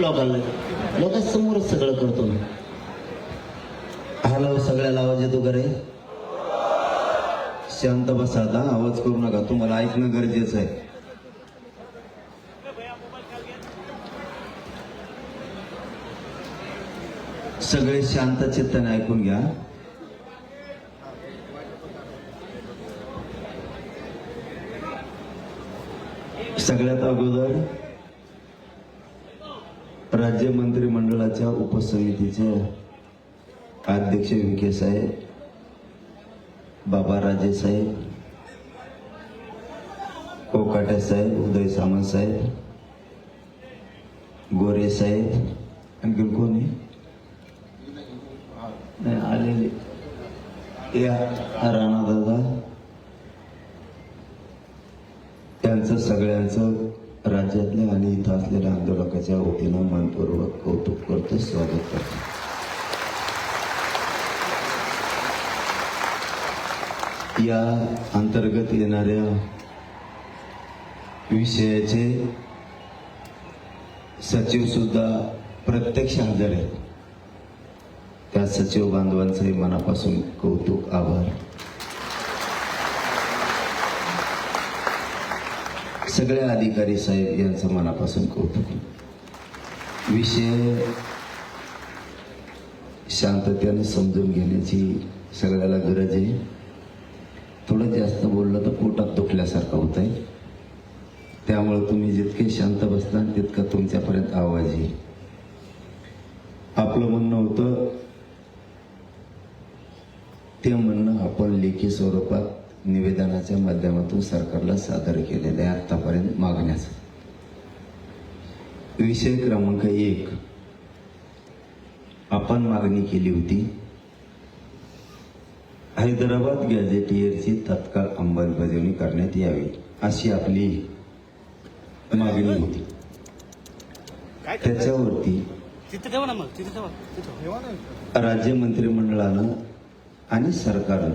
लोकांना? लोकांसमोरच सगळं करतो. मी हॅलो सगळ्याला आवाज येतो का रे? शांत बसा आता आवाज करू नका. तुम्हाला ऐकणं गरजेचं आहे. सगळे शांत चित्ताने ऐकून घ्या. सगळ्यात अगोदर राज्य मंत्रिमंडळाच्या उपसमितीचे अध्यक्ष विखे साहेब बाबा राजे साहेब कोकाटे साहेब उदय सामंत साहेब गोरे साहेब आणखी कोणी नाही आलेले. या राणा दादा त्यांचं सगळ्यांचं राज्यातल्या आणि इथं असलेल्या आंदोलकाच्या वतीनं मनपूर्वक कौतुक करतो स्वागत करतो. या अंतर्गत येणाऱ्या विषयाचे सचिव सुद्धा प्रत्यक्ष हजर आहेत. त्या सचिव बांधवांचंही मनापासून कौतुक आभार. सगळ्या अधिकारी साहेब यांचं मनापासून कौतुक. विषय शांततेने समजून घेण्याची सगळ्याला गरज आहे. थोडं जास्त बोललं तर पोटात दुखल्यासारखं होत आहे त्यामुळे तुम्ही जितके शांत बसता तितका तुमच्यापर्यंत आवाज येईल. आपलं म्हणणं होतं ते म्हणणं आपण लेखी स्वरूपात निवेदनाच्या माध्यमातून सरकारला सादर केलेलं आहे आतापर्यंत मागण्याचा विषय क्रमांक एक. आपण मागणी केली होती हैदराबाद गॅझेटियरची तत्काळ अंमलबजावणी करण्यात यावी अशी आपली मागणी होती. त्याच्यावरती. राज्य मंत्रिमंडळानं आणि सरकारनं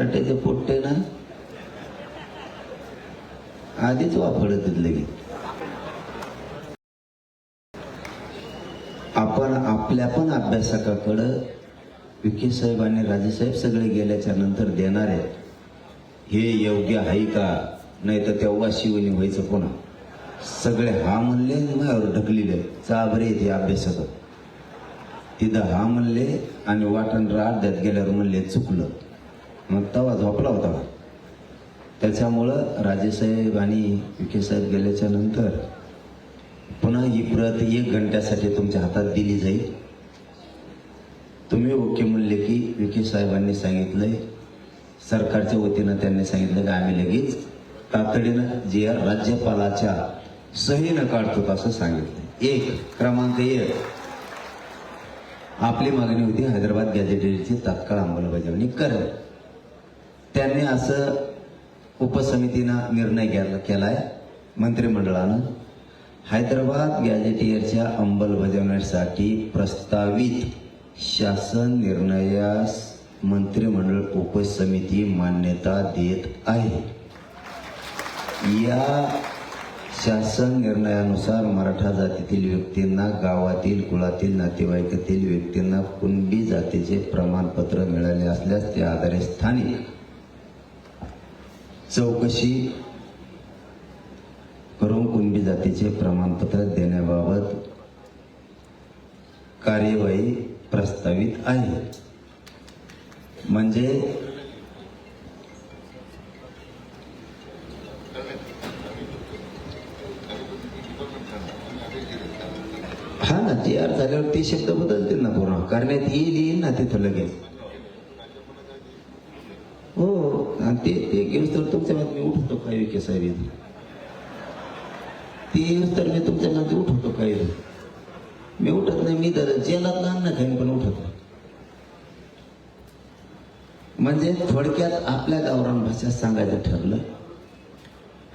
अरे, पोट्टे ना आधीच वापरत लगेच. आपण आपल्या पण अभ्यासकाकडं विखे साहेब आणि राजेसाहेब सगळे गेल्याच्यानंतर देणार आहेत. हे योग्य आहे का? नाही तर तेव्हा शिवणी व्हायचं कोणा सगळे हा म्हणले आणि माझ्यावर ढकलिले. चाबरे ते अभ्यासक तिथं हा म्हणले आणि वाटण अर्ध्यात गेल्यावर म्हणले चुकलं. मग तवा झोपला होता. त्याच्यामुळं राजेसाहेब आणि विखेसाहेब गेल्याच्यानंतर पुन्हा ही प्रत एक घंट्यासाठी तुमच्या हातात दिली जाईल. तुम्ही ओके म्हणले की विखे साहेबांनी सांगितलंय. सरकारच्या वतीनं त्यांनी सांगितलं की आम्ही लगेच तातडीनं जे राज्यपालाच्या सहीनं काढतो असं सांगितलं एक क्रमांक एक. आपली मागणी होती हैदराबाद गॅझेटेडची तात्काळ अंमलबजावणी करा. त्यांनी असं उपसमितीनं निर्णय घ्यायला आहे मंत्रिमंडळानं. हैदराबाद गॅजेटियरच्या अंमलबजावणीसाठी प्रस्तावित शासन निर्णयास मंत्रिमंडळ उपसमिती मान्यता देत आहे. या शासन निर्णयानुसार मराठा जातीतील व्यक्तींना गावातील कुळातील नातेवाईकातील व्यक्तींना कुणबी जातीचे प्रमाणपत्र मिळाले असल्यास त्या आधारे स्थानिक चौकशी करून कुणबी जातीचे प्रमाणपत्र देण्याबाबत कार्यवाही प्रस्तावित आहे. म्हणजे हा ना जी आर झाल्यावर ते शब्द बदलतील ना पूर्ण. करण्यात येईल येईल ना तिथं लगेच. तर काय विके साहेब इथं. ती येऊस तर मी तुमच्या मध्ये उठवतो काही मी उठत नाही मी तर जेलात लहान ना खाईन पण उठत नाही. म्हणजे थोडक्यात आपल्या गावरान भाषेत सांगायचं ठरलं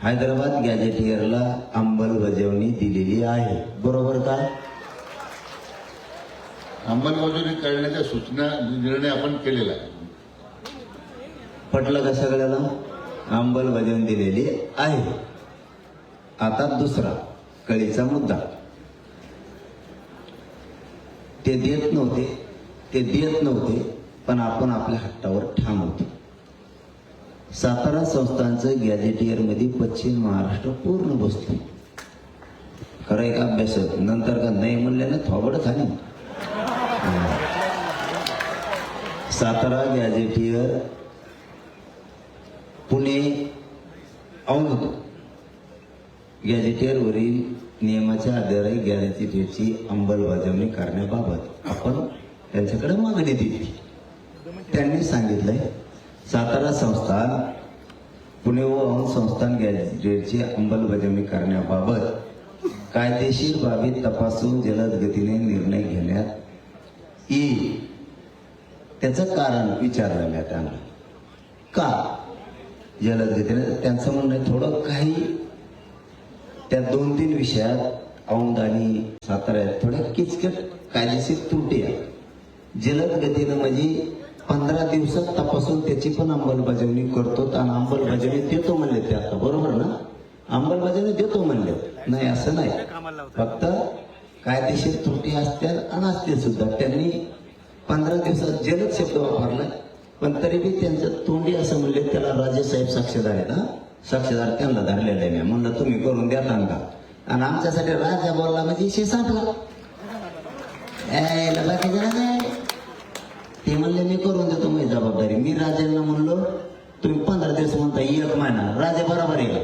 हैदराबाद गॅजेटियरला अंमलबजावणी दिलेली आहे. बरोबर का? अंमलबजावणी करण्याच्या सूचना निर्णय आपण केलेला आहे. पटलं का सगळ्याला? अंमलबजावणी दिलेली आहे. आता दुसरा कळीचा मुद्दा. ते देत नव्हते ते देत नव्हते पण आपण आपल्या हट्टावर ठाम होतो सातारा संस्थांचं गॅजेटियरमध्ये पश्चिम महाराष्ट्र पूर्ण बसतो खरं एक अभ्यास नंतर का नाही म्हणल्यानं थोबड झाली. सातारा गॅजेटियर पुणे औंध गॅजेटेअरवरील नियमाच्या आधारे गॅजेटियरची अंमलबजावणी करण्याबाबत आपण त्यांच्याकडे मागणी दिली. त्यांनी सांगितलंय सातारा संस्थान पुणे व औंध संस्थान गॅजेटियरची अंमलबजावणी करण्याबाबत कायदेशीर बाबी तपासून जलद गतीने निर्णय घेण्यात येईल. त्याचं कारण विचारलं मी त्यांना का? जलद गतीने त्यांचं म्हणणं थोडं काही त्या दोन तीन विषयात औंध आणि साताऱ्यात थोड्या किचकट कायदेशीर त्रुटी आहे. जलद गतीनं म्हणजे पंधरा दिवसात तपासून त्याची पण अंमलबजावणी करतो. आणि अंमलबजावणी देतो म्हणले ते आता बरोबर ना? अंमलबजावणी देतो म्हणले. नाही असं नाही. फक्त कायदेशीर त्रुटी असतील आणि असतील सुद्धा. त्यांनी पंधरा दिवसात जलद शब्द वापरला. पण तरी बी त्यांचं तोंडी असं म्हणले त्याला राजेसाहेब साक्षीदार आहेत हा. साक्षीदार त्यांना धरलेले आहे मी. म्हणलं तुम्ही करून द्या का आणि आमच्यासाठी राजा बोलला म्हणजे शिसाटला संपला राजा ते म्हणले मी करून देतो माझी जबाबदारी. मी राजांना म्हणलो तुम्ही पंधरा दिवस म्हणता एक महिना. राजा बरोबर आहे का?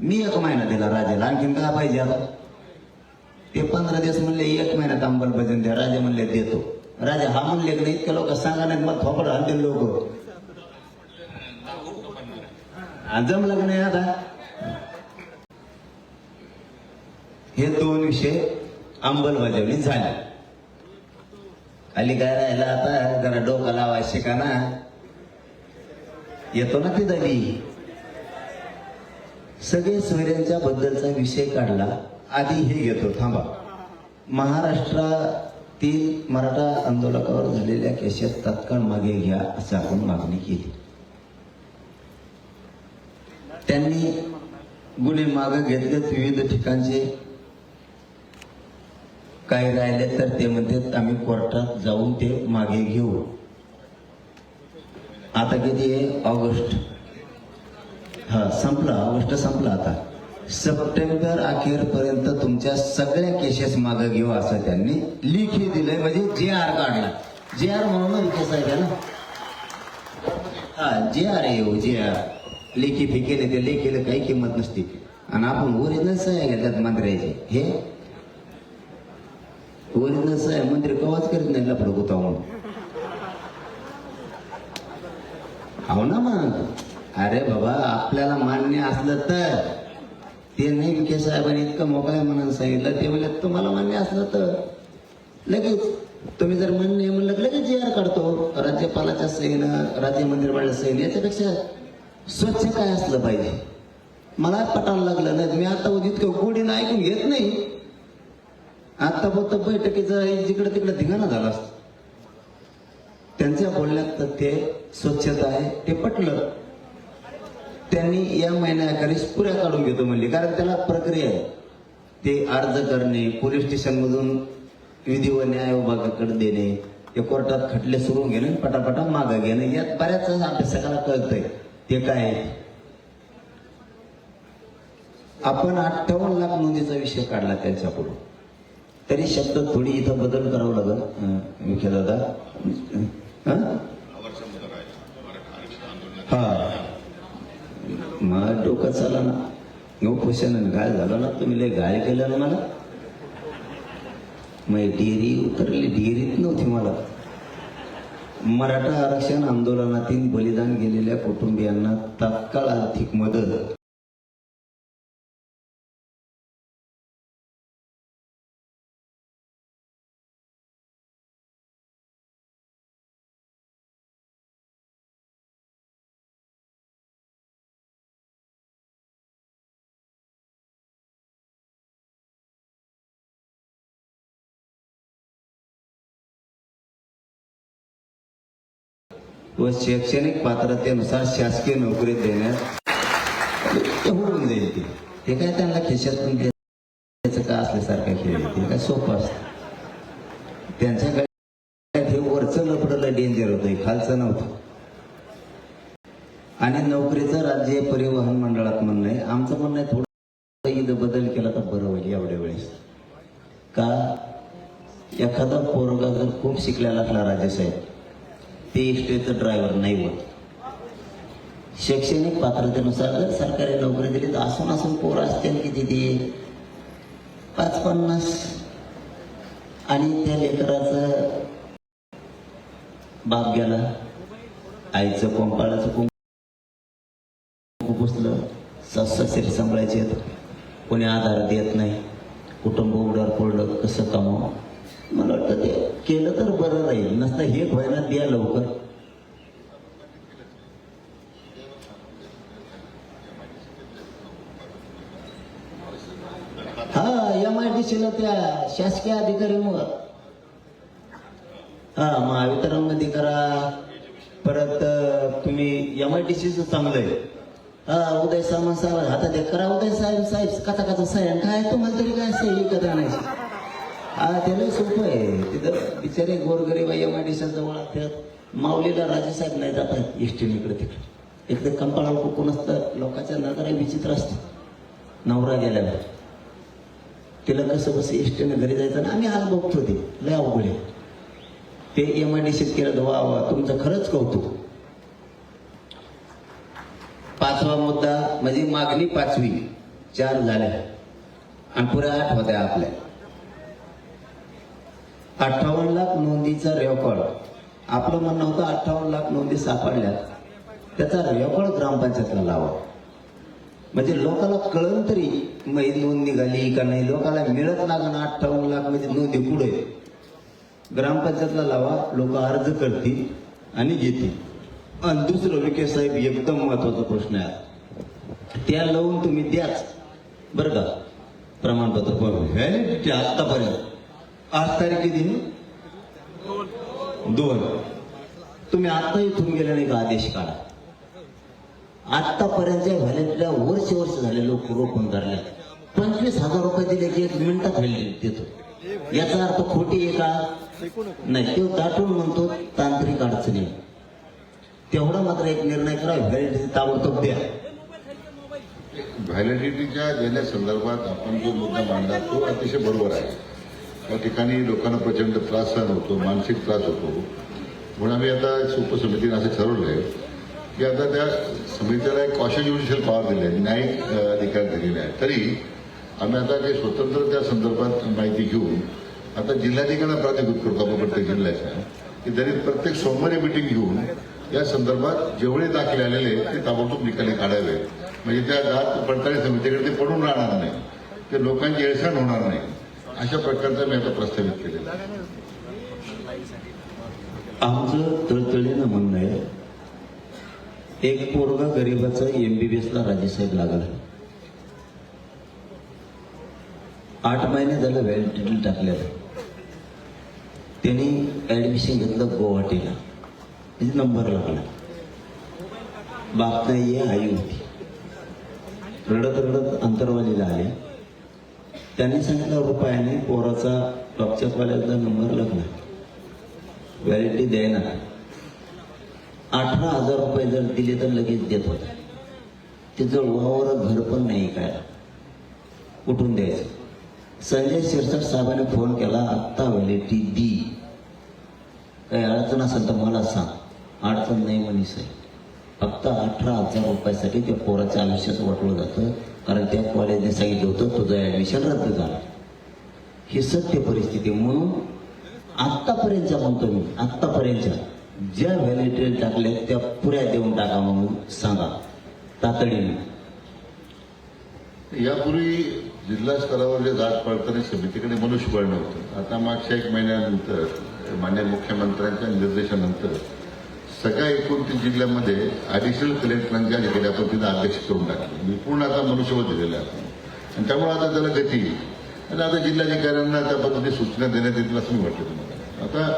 मी एक महिना दिला राजाला. आणखीन काय पाहिजे आता? ते पंधरा दिवस म्हणले एक महिन्यात अंमलबजावणी द्या. राजा म्हणले देतो. राजा हा म्हणले की इतक्या लोक सांगा नाही मग थोपड आणतील लोक. जमलं लग्न नाही आता? हे दोन विषय अंमलबजावणी झाले. खाली काय राहिला आता? जरा डोका लावा शिका ना? येतो ना ती दली सगळे सोयऱ्यांच्या बद्दलचा विषय काढला. आधी हे घेतो थांबा. ती मराठा आंदोलकावर झालेल्या केसेस तात्काळ मागे घ्या असं आपण मागणी केली. त्यांनी गुन्हे मागे घेतलेत विविध ठिकाणचे. काही राहिले तर ते म्हणतात आम्ही कोर्टात जाऊन ते मागे घेऊ. आता किती आहे? ऑगस्ट. हा संपला. ऑगस्ट संपला आता. सप्टेंबर अखेरपर्यंत तुमच्या सगळ्या केसेस मागे घेऊ असं त्यांनी लिखी दिलंय. म्हणजे जे आर काढला. जे आर म्हणून केस आहे ना हा जे आर आहे हो, जे आर लेखी फिकेले ते लेखीला काही किंमत नसते. आणि आपण ओरिजिनल सह्या घेतल्यात मंत्र्याचे. हे? ओरिजिनल सह्या मंत्री कवाच करीत नाही गुता म्हणून हो ना मग? अरे बाबा आपल्याला मान्य असलं तर. ते नाही विखे साहेबांनी इतकं मोकळ्या मनानं सांगितलं. ते म्हणलं तुम्हाला मान्य असलं तर लगेच तुम्ही जर मान्य म्हणलं लगेच जी आर काढतो. राज्यपालाच्या सहीनं राज्य मंत्रिमंडळ सहीनं याच्यापेक्षा स्वच्छ काय असलं पाहिजे? मला पटायला लागलं नाही. मी आता इतकं गोडीनं ऐकून घेत नाही. आता फक्त बैठकीचं जिकडे तिकडे धिंगाणा झाला असतं. त्यांच्या बोलण्यात तर ते स्वच्छता आहे ते पटलं. त्यांनी या महिन्याखेरीस पुऱ्या काढून घेतो म्हणली. कारण त्याला प्रक्रिया आहे. ते अर्ज करणे पोलीस स्टेशनमधून विधी व न्याय विभागाकडे देणे ते कोर्टात खटले सुरू घेणे पटापटा मागं घेणे. यात बऱ्याच अभ्यासकाला कळतंय. ते काय आहे. आपण अठ्ठावन्न लाख नोंदीचा विषय काढला त्यांच्याकडून. तरी शब्द थोडी इथं बदल करावं लागेल. विखे दादा. हा. डोकं चाला ना. नो खुशानं घाय झाला ना तुम्ही लय घाय केलं ना मला. मग डेअरी उतरली डेअरीत नव्हती मला. मराठा आरक्षण आंदोलनातील बलिदान गेलेल्या कुटुंबियांना तात्काळ आर्थिक मदत. व शैक्षणिक पात्रतेनुसार शासकीय नोकरी देण्यात होऊन जाईल ते हे काय त्यांना खिशातून घ्यायचं का असल्यासारखं खेळ ते काय सोपं असतं त्यांच्याकडे हे वरचं लपडलं डेंजर होतं खालचं नव्हतं. आणि नोकरीचं राज्य परिवहन मंडळात म्हणणं आहे आमचं म्हणणं आहे थोडं ईद बदल केला तर बरं होईल एवढ्या वेळेस. का? एखादा पोरगा जर खूप शिकलेला असला राजेसाहेब ते इष्टेचं ड्रायव्हर नाही होत. शैक्षणिक पात्रतेनुसार जर सरकारी नोकरी दिली तर असून असून पोरं असतील की तिथे पाच पन्नास आणि त्या लेकराचं बाप गेला. आईचं कोंपाळाचं कोंप पुसलं. सासरी सांभाळायचे आहेत कोणी आधार देत नाही. कुटुंब उडार पडलं. कसं कमावं? मला वाटतं ते केलं तर बरं राहील नसतं हे व्हायला द्या लवकर. हा एम आय डी सीला त्या शासकीय अधिकारी मग हा महावितरणमध्ये करा. परत तुम्ही एम आय डी सीचं चांगलं आहे. हा उदय सामान साहेब हातात करा. उदय साहेब साहेब कथा कथा साहेब काय तुम्हाला तरी काय सही कथा नाही? हा त्याला सोपं आहे. तिथं बिचारे गोरगरीब एम आय डी जवळ असतात माऊलीला राजेसाहेब नाही जातात एसटीने इकडे तिकडे. इकडे कंपाळा कोण असतं. लोकांच्या नजरा विचित्र असतात नवरा गेल्यावर. तिला कसं बस एसटीने घरी जायचं ना आम्ही आज बघतो ते. लय अवघड आहे. ते एम आय डी सीत केलं वा वा तुमचं खरंच कौतुक. पाचवा मुद्दा म्हणजे मागणी पाचवी. चार झाल्या. आणि पुऱ्या आठ होत्या आपल्या. अठ्ठावन्न लाख नोंदीचा रेकॉर्ड आपलं म्हणणं होतं अठ्ठावन्न लाख नोंदी सापडल्यात. त्याचा रेकॉर्ड ग्रामपंचायतला लावा. म्हणजे लोकांना कळलं तरी ही नोंद निघाली का नाही लोकांना मिळत लागणं अठ्ठावन्न लाख म्हणजे नोंदी पुढे. ग्रामपंचायतला लावा लोक अर्ज करतील आणि घेतील. आणि दुसरं विखे साहेब एकदम महत्त्वाचा प्रश्न आहे. त्या लावून तुम्ही द्याच. बरं का? प्रमाणपत्र व्हॅलिडिटी आतापर्यंत आज तारीख किती? दोन. तुम्ही आता इथून गेले नाही का आदेश काढा. आतापर्यंत व्हॅलिडिटीला वर्ष वर्ष झाले लोक रोखून धरले पंचवीस हजार रुपये दिले की एक मिनिटात व्हॅलिडिटी देतो. याचा अर्थ खोटी आहे का? नाही तो दाटून म्हणतो तांत्रिक अडचणी तेवढा मात्र एक निर्णय करा व्हॅलिडिटी ताबडतोब द्या. व्हॅलिडिटीच्या देण्यासंदर्भात आपण जो मुद्दा मांडला तो अतिशय बरोबर आहे. त्या ठिकाणी लोकांना प्रचंड त्रास सहन होतो मानसिक त्रास होतो. म्हणून आम्ही आता उपसमितीने असं ठरवलंय की आता त्या समितीला एक कॉशन ज्युडिशियल पॉवर दिले आहे न्यायिक अधिकार दिलेले आहे तरी आम्ही आता काही स्वतंत्र त्या संदर्भात माहिती घेऊन आता जिल्हाधिकाऱ्यांना प्राधिकृत करतो आपण प्रत्येक जिल्ह्याच्या की त्यांनी प्रत्येक सोमवारी मिटिंग घेऊन या संदर्भात जेवढे दाखले आलेले आहेत ते ताबडतोब निकाली काढावे. म्हणजे त्या जात पडताळी समितीकडे ते पडून राहणार नाही. ते लोकांची हेळसांड होणार नाही. अशा प्रकारचं मी आता प्रस्तावित केलेलं आमचं तळतळीनं म्हणणं आहे एक पोरगा गरीबाचा बी एसला राजेसाहेब लागला. आठ महिने झालं व्हॅलिडिटी टाकलेलं. त्यांनी ॲडमिशन घेतलं गुवाहाटीला. म्हणजे नंबर लागला. बाप नाही आई होती. रडत रडत अंतरवालीला आले. त्यांनी सांगितलं रुपयाने पोराचा टॉपच्या कॉलेजला नंबर लागला. व्हॅलिडिटी द्यायना. अठरा हजार रुपये जर दिले तर लगेच देत होता. तिचं वावर घर पण नाही काय. कुठून द्यायचं. संजय शिरसाट साहेबांनी फोन केला आत्ता व्हॅलिडिटी दी. काही अडचण असेल तर मला सांग. अडचण नाही म्हणे साहेब. फक्त अठरा हजार रुपयासाठी त्या पोराच्या आयुष्यात वाटलं जातं. कारण त्या कॉलेजने सांगितलं होतं तुझं ऍडमिशन रद्द झालं. ही सत्य परिस्थिती म्हणून आत्तापर्यंतच्या म्हणतो मी आत्तापर्यंतच्या ज्या व्हॅलिडिटी टाकल्या त्या पुऱ्या देऊन टाका म्हणून सांगा. तातडीने. यापूर्वी जिल्हा स्तरावर जे जात पडताना समितीकडे मनुष्यबळ नव्हतं आता मागच्या एक महिन्यानंतर मान्य मुख्यमंत्र्यांच्या निर्देशानंतर सगळ्या एकोणतीस जिल्ह्यामध्ये ॲडिशनल कलेक्टरांच्या ठिकाणी आपण तिथं अध्यक्ष करून टाकले म्हणजे मी पूर्ण आता मनुष्यबळ दिलेलं आहे आणि त्यामुळे आता त्याला गती येईल. आणि आता जिल्हाधिकाऱ्यांना त्या पद्धतीने सूचना देण्यात येतील असं मी वाटतं तुम्हाला. आता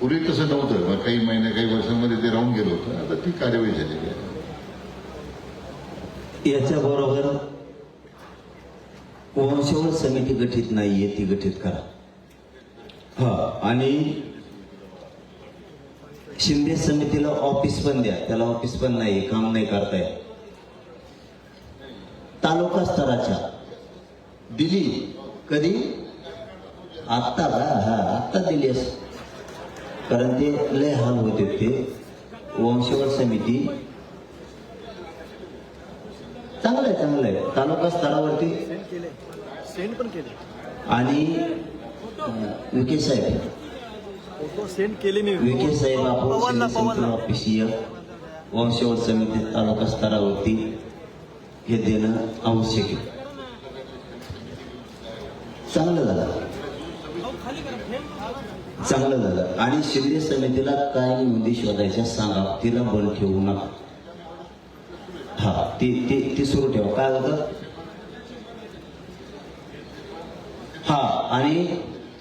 पूर्वी तसं नव्हतं. मग काही महिने काही वर्षांमध्ये ते राहून गेलं होतं. आता ती कार्यवाही झालेली आहे. याच्याबरोबर वंशवळ समिती गठीत नाहीये ती गठीत करा. हा आणि शिंदे समितीला ऑफिस पण द्या. त्याला ऑफिस पण नाही काम नाही करता येत तालुका स्तराच्या. दिली कधी? आत्ता का हा आत्ता दिली अस. कारण ते लय हाल होते ते. वंशवळ समिती. चांगलं आहे चांगलं आहे तालुका स्तरावरती आणि विखे साहेब. फोटो सेंड केले मी. विखे साहेब आपण पवनला ऑफिसीय समिती तालुका स्तरावरती हे देणं आवश्यक आहे. चांगलं झालं. चांगलं झालं. आणि शिंदे समितीला काय नोंदी शोधायच्या सांगा. तिला बंद ठेवू नका. हा ती ती ती सुरू ठेवा. काय होतं? हा आणि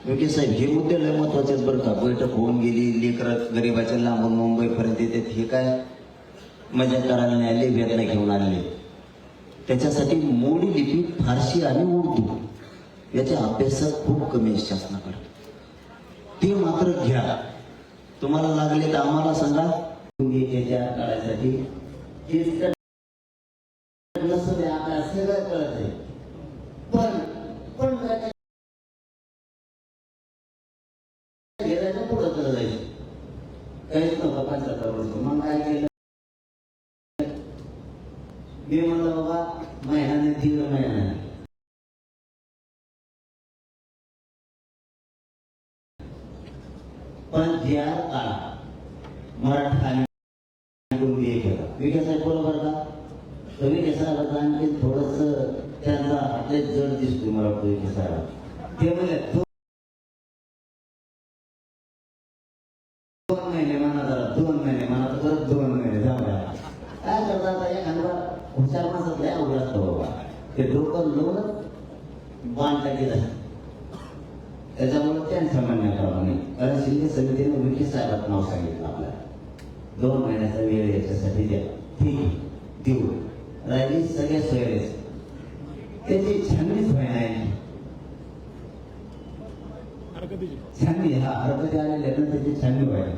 योगी साहेब हे मुद्दे लय महत्त्वाचे आहेत बरं का. बैठक होऊन गेली लेकर गरीबाच्या लांबून मुंबईपर्यंत येतात. हे काय? मजा करायला नाही आले वेदना घेऊन आलेले त्याच्यासाठी मोडी लिपी फारसी आणि उर्दू याच्या अभ्यासात खूप कमी आहे शासनाकडे. ते मात्र घ्या. तुम्हाला लागले तर आम्हाला सांगा. तुम्ही त्याच्या काळासाठी हेच तर नसू द्या, आपल्याला सगळं कळत आहे पण पण काय गेल्याच्या पुढं करत जायचं काहीच नव्हतं पंच्याहत्तर वर्ष मग काय केलं मी म्हणलं बाबा महिन्याने दीड महिन्याने पण ज्या काळा मराठा कुणबी बरोबर का तर विकासाला आणखी थोडस त्यांचा हातले जड दिसतोय मला वाटतं विकासाला ते म्हणजे दोन महिने म्हणा जरा दोन महिने म्हणा तर परत दोन महिने जाऊ काय करता आता? एखादा हुशार माणसात लय अवघड असतो बाबा. ते डोकं लावूनच बाण टाकीत त्याच्यामुळे त्यांच्या म्हणण्याप्रमाणे कारण शिंदे समितीने विखे साहेबात नाव सांगितलं आपल्याला. दोन महिन्याचा वेळ याच्यासाठी द्या. ठीक देऊ. राहिली सगळ्या सोयरेच त्याची छाननीच व्हाय नाही छाननी हा हरकती आलेल्या ना त्याची छाननी व्हायला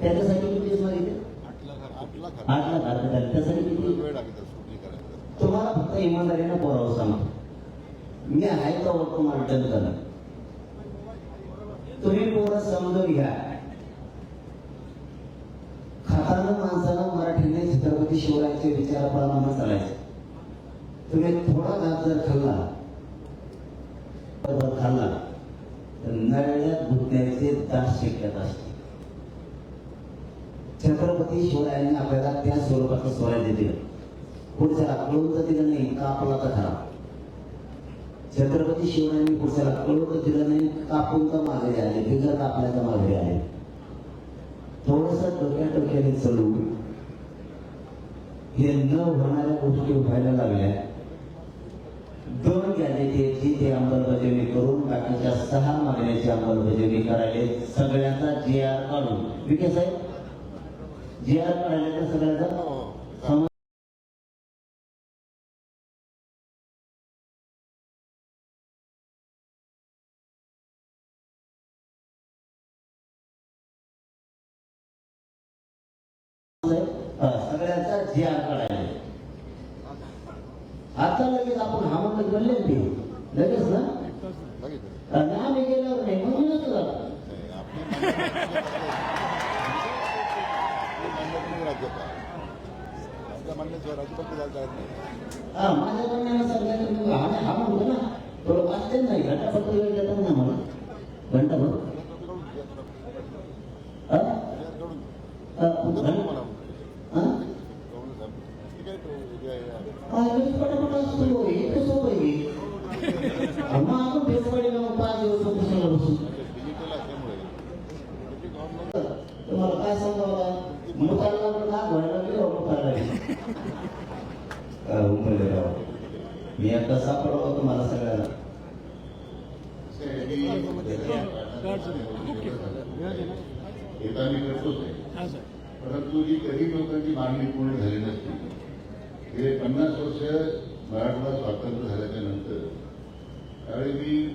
त्याच्यासाठी किती मागितले? आठ लाख हरकत आले. त्यासाठी किती? तुम्हाला फक्त इमानदारीनं बोलावं सांग. मी आहे तो वर तुम्हाला डन करा तुम्ही पोरं समजून घ्या खाताना माणसाला मराठीने छत्रपती शिवरायांचे विचाराप्रमाणे चालायचे. तुम्ही थोडा घात जर खाल्ला बरोबर खाल्ला तर नळ्यात घुटण्याचे दास शिकत असते. छत्रपती शिवरायांनी आपल्याला त्या स्वरूपाचं स्वराज्य दिलं. पुढच्या कळून तर दिलं नाही कापला तर खरा छत्रपती शिवरायांनी पुढच्याला कळवत तर दिलं नाही कापून मागे आले बिगर कापल्याचं मागे आले. थोडस डोक्या डोक्याने चलू हे न होणाऱ्या गोष्टी व्हायला लागल्या. दोन गॅजेटची ते अंमलबजावणी करून बाकीच्या सहा मागण्याची अंमलबजावणी करायला सगळ्यांचा जी आर काढून. विके साहेब जी आर काढायला तर सगळ्यांचा सगळ्यांचा जी आर आता लगेच आपण हा म्हणत बोलले ना लगेच ना? लागेल आणि गेल्यावर नाही म्हणून हा माझ्या म्हणण्यानं आम्ही म्हणजे हा म्हणतो ना. थोडं वाचते नाही घंटापत्र वेळ देतात ना मला. घंटाभर? हा? हा, घं- हा? हा, लगेच पटापट असतो. हे कसं होईल? मग आपण भेटवाडीला मग पाच दिवस कशाला बसू? तुम्हाला काय सांगावं मुताला नाक व्हायला लागले मुताला राव मी सापडवा तुम्हाला सगळ्यांना परंतु जी कधी लोकांची मागणी पूर्ण झाली नसती गेले पन्नास वर्ष मराठवाडा स्वातंत्र्य झाल्याच्यानंतर त्यावेळी मी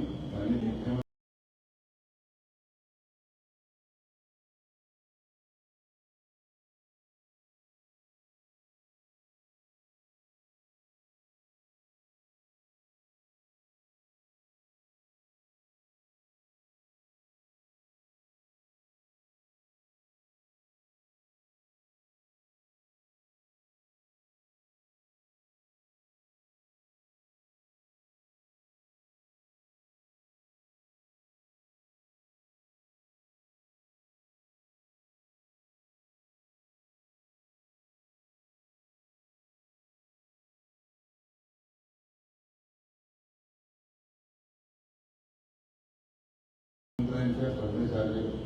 फडणवीस साहेब